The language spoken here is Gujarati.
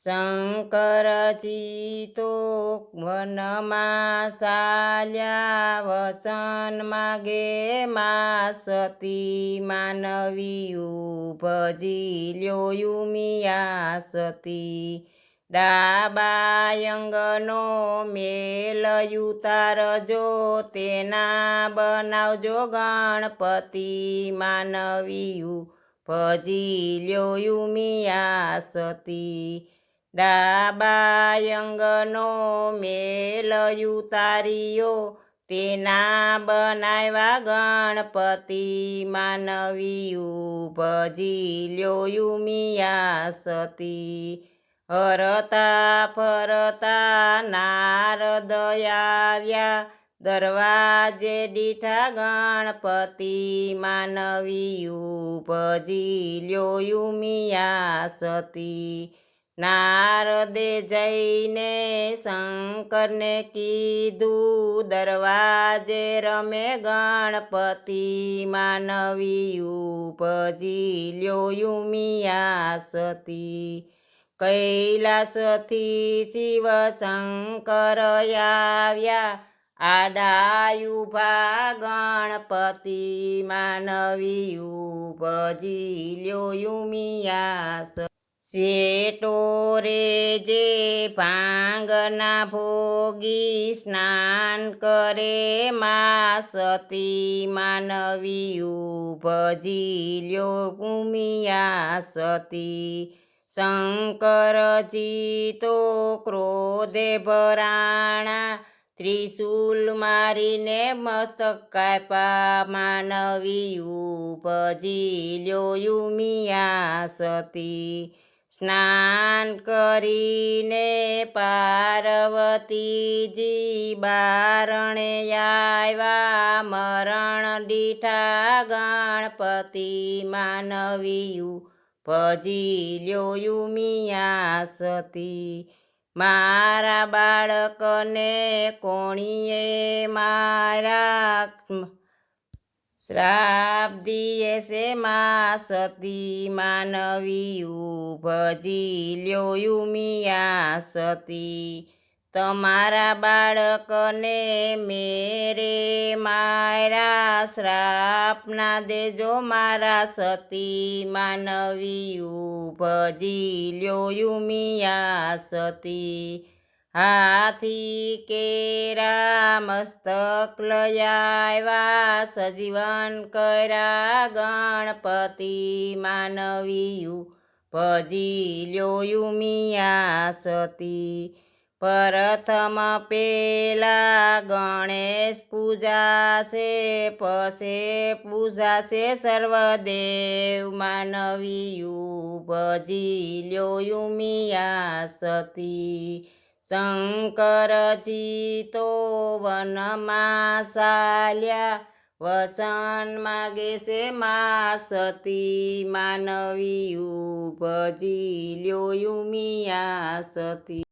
શંકરજી તો વનમાં સાલ્યા વચન માગે મા સતી માનવીયું ભજી લ્યો યુમિયા સતી ડાબાયંગનો મેલ ઉતારજો તેના બનાવજો ગણપતિ માનવીયું ભજી લ્યો યુમિયા સતી ડાબાયંગનો મેલ તારીઓ તેના બનાવ્યા ગણપતિ માનવીયું ભજી લ્યો મિયા સતી હરતા ફરતા નારદ આવ્યા, દરવાજે દીઠા ગણપતિ માનવીયું ભજી લ્યો મિયા સતી નારદે જઈને શંકરને કીધું, દરવાજે રમે ગણપતિ માનવી ઉપજી લ્યો સતી કૈલાસથી શિવ શંકર આવ્યા આડાયુભા ગણપતિ માનવી ઉપજી લ્યો યુમિયા શેટો રે જે ભાંગના ભોગી સ્નાન કરે મા સતી માનવીયું ભજી લ્યો ભૂમિયા સતી શંકરજી તો ક્રોધે ભરાણા, ત્રિશુલ મારીને મસ્તક કાપા માનવીયું ભજી લ્યો યુમિયા સતી સ્નાન કરીને પાર્વતીજી બારણે આવ્યા મરણ દીઠા ગણપતિ માનવીયું ભજી લ્યો મિયા સતી મારા બાળકને કોણીએ મારા શ્રાપ સે મા સતી માનવીયું ભજી લ્યો યુમિયા સતી. તમારા બાળકને મેરે મારા શ્રાપ ના દેજો મારા સતી માનવીયું ભજી લ્યો યુમિયા સતી. હાથી કેરા મસ્તક લયાવ્યા સજીવન કર્યા ગણપતિ માનવીયું. ભજી લ્યો યુમિયા સતી પ્રથમ પેલા ગણેશ પૂજા છે પસે પૂજા છે સર્વદેવ માનવીયું. ભજી લ્યોયું મિયા સતી शङ्करजी वनमासाल्या वचन मागेसे से मासती मानवी उपजिल्यो युमिया सती